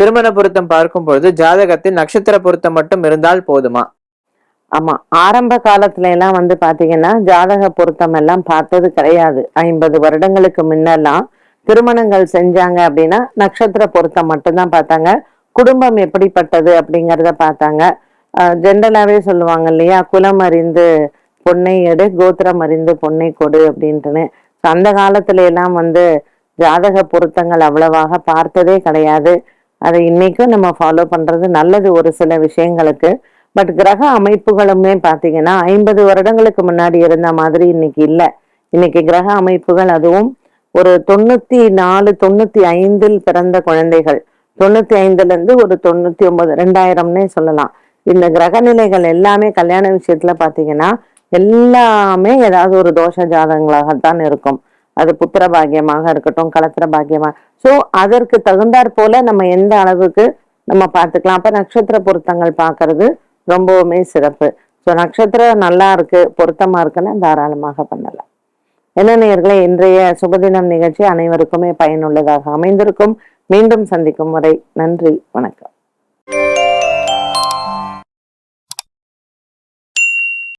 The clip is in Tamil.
திருமண பொருத்தம் பார்க்கும் பொழுது ஜாதகத்தில் நட்சத்திர பொருத்தம் மட்டும் இருந்தால் போதுமா? ஆமா ஆரம்ப காலத்துல எல்லாம் வந்து பாத்தீங்கன்னா ஜாதக பொருத்தம் எல்லாம் பார்த்தது கிடையாது. ஐம்பது வருடங்களுக்கு முன்னெல்லாம் திருமணங்கள் செஞ்சாங்க அப்படின்னா நட்சத்திர பொருத்தம் மட்டும்தான் பார்த்தாங்க. குடும்பம் எப்படிப்பட்டது அப்படிங்கிறத பார்த்தாங்க. ஜென்ரலாவே சொல்லுவாங்க இல்லையா குலம் அறிந்து பொன்னை எடு கோத்திரம் அறிந்து பொன்னை கொடு அப்படின்ட்டுன்னு. அந்த காலத்துல எல்லாம் வந்து ஜாதக பொருத்தங்கள் அவ்வளவாக பார்த்ததே கிடையாது. அதை இன்னைக்கும் நம்ம ஃபாலோ பண்றது நல்லது ஒரு சில விஷயங்களுக்கு. பட் கிரக அமைப்புகளுமே பார்த்தீங்கன்னா ஐம்பது வருடங்களுக்கு முன்னாடி இருந்த மாதிரி இன்னைக்கு இல்லை. இன்னைக்கு கிரக அமைப்புகள் அதுவும் ஒரு தொண்ணூத்தி நாலு தொண்ணூத்தி ஐந்தில் பிறந்த குழந்தைகள். தொண்ணூத்தி ஐந்துல இருந்து ஒரு தொண்ணூத்தி ஒன்பது ரெண்டாயிரம்னே சொல்லலாம். இந்த கிரக நிலைகள் எல்லாமே கல்யாண விஷயத்துல பாத்தீங்கன்னா எல்லாமே ஏதாவது ஒரு தோஷ ஜாதகங்களாகத்தான் இருக்கும். அது புத்திர பாக்கியமாக இருக்கட்டும் கலத்திர பாக்கியமாக ஸோ அதற்கு தகுந்தாற் போல நம்ம எந்த அளவுக்கு நம்ம பார்த்துக்கலாம். அப்ப நட்சத்திர பொருத்தங்கள் பார்க்கறது ரொம்பவுமே சிறப்பு. ஸோ நட்சத்திரம் நல்லா இருக்கு பொருத்தமா இருக்குன்னா தாராளமாக பண்ணலாம். என்ன நேயர்களே இன்றைய சுபதினம் நிகழ்ச்சி அனைவருக்குமே பயனுள்ளதாக அமைந்திருக்கும். மீண்டும் சந்திக்கும் வரை நன்றி வணக்கம்.